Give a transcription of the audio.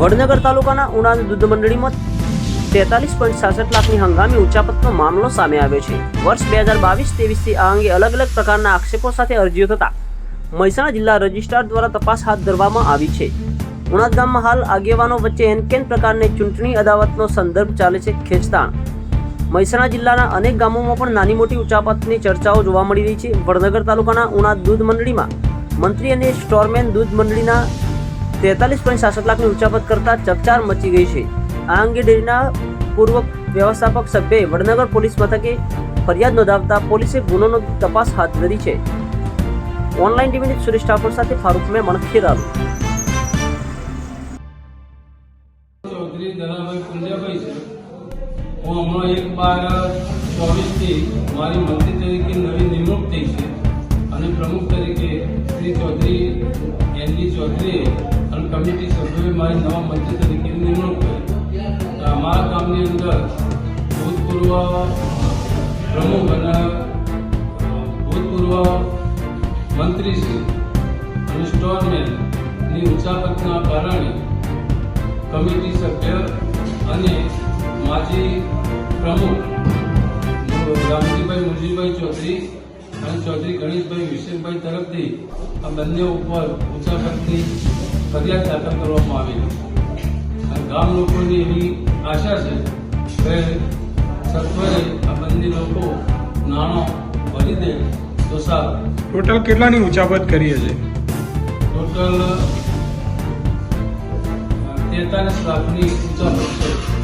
વડનગર તાલુકાના ઉનાદ દૂધ મંડળીમાં તેતાલીસ પોઈન્ટ સાસઠ લાખની હંગામી ઉચાપતનો મામલો સામે આવ્યો છે. વર્ષ બે હજાર બાવીસ ત્રેવીસથી આ અંગે અલગ અલગ પ્રકારના આક્ષેપો સાથે અરજીઓ થતા મહેસાણા જિલ્લા રજિસ્ટ્રાર દ્વારા તપાસ હાથ ધરવામાં આવી છે. ઉણાદ ગામમાં હાલ આગેવાનો વચ્ચે એનકેન પ્રકારની ચૂંટણી અદાવતનો સંદર્ભ ચાલે છે ખેંચતાણ. મહેસાણા જિલ્લાના અનેક ગામોમાં પણ નાની મોટી ઉચાપતની ચર્ચાઓ જોવા મળી રહી છે. વડનગર તાલુકાના ઉનાદ દૂધ મંડળીમાં મંત્રી અને સ્ટોરમેન દૂધ મંડળીના તેતાલીસ પોઈન્ટ સાસઠ લાખની ઉચાપત કરતા ચકચાર મચી ગઈ છે. આ અંગે ડેરીના પૂર્વ વ્યવસ્થાપક સભ્યએ વડનગર પોલીસ મથકે ફરિયાદ નોંધાવતા પોલીસે ગુનોનો તપાસ હાથ ધરી છે. ઓનલાઈન ટીવી સુરેશ ઠાકોર સાથે ફારૂક મેમણ, ખેરાલુ. ચૌધરી હું હમણાં એક બાર, ચોવીસથી મારી મંત્રી તરીકે નવી નિમણૂક થઈ છે અને પ્રમુખ તરીકે શ્રી ચૌધરી એનડી ચૌધરીએ અને કમિટી સભ્યોએ મારી નવા મંત્રી તરીકે નિમણૂક કરી અમારા ગામની અંદર ભૂતપૂર્વ પ્રમુખ અને ભૂતપૂર્વ ભૂતપૂર્વ મંત્રીશ્રી અને સ્ટોરમેનની ઉચાપતના કારણે કમિટી સભ્ય અને માજી પ્રમુખ રામજીભાઈ મુરજીભાઈ ચૌધરી અને ચૌધરી ગણેશભાઈ વિશેષભાઈ તરફથી આ બંને ઉપર ઉચાપતની ફરિયાદ દાખલ કરવામાં આવી અને ગામ લોકોની એવી આશા છે કે સત્વરે આ બંને લોકો નાણો ભરી દે તો સારું. ટોટલ કેટલાની ઉચાપત કરીએ છે ટોટલ તેતાલીસ લાખની ઉચાપત છે.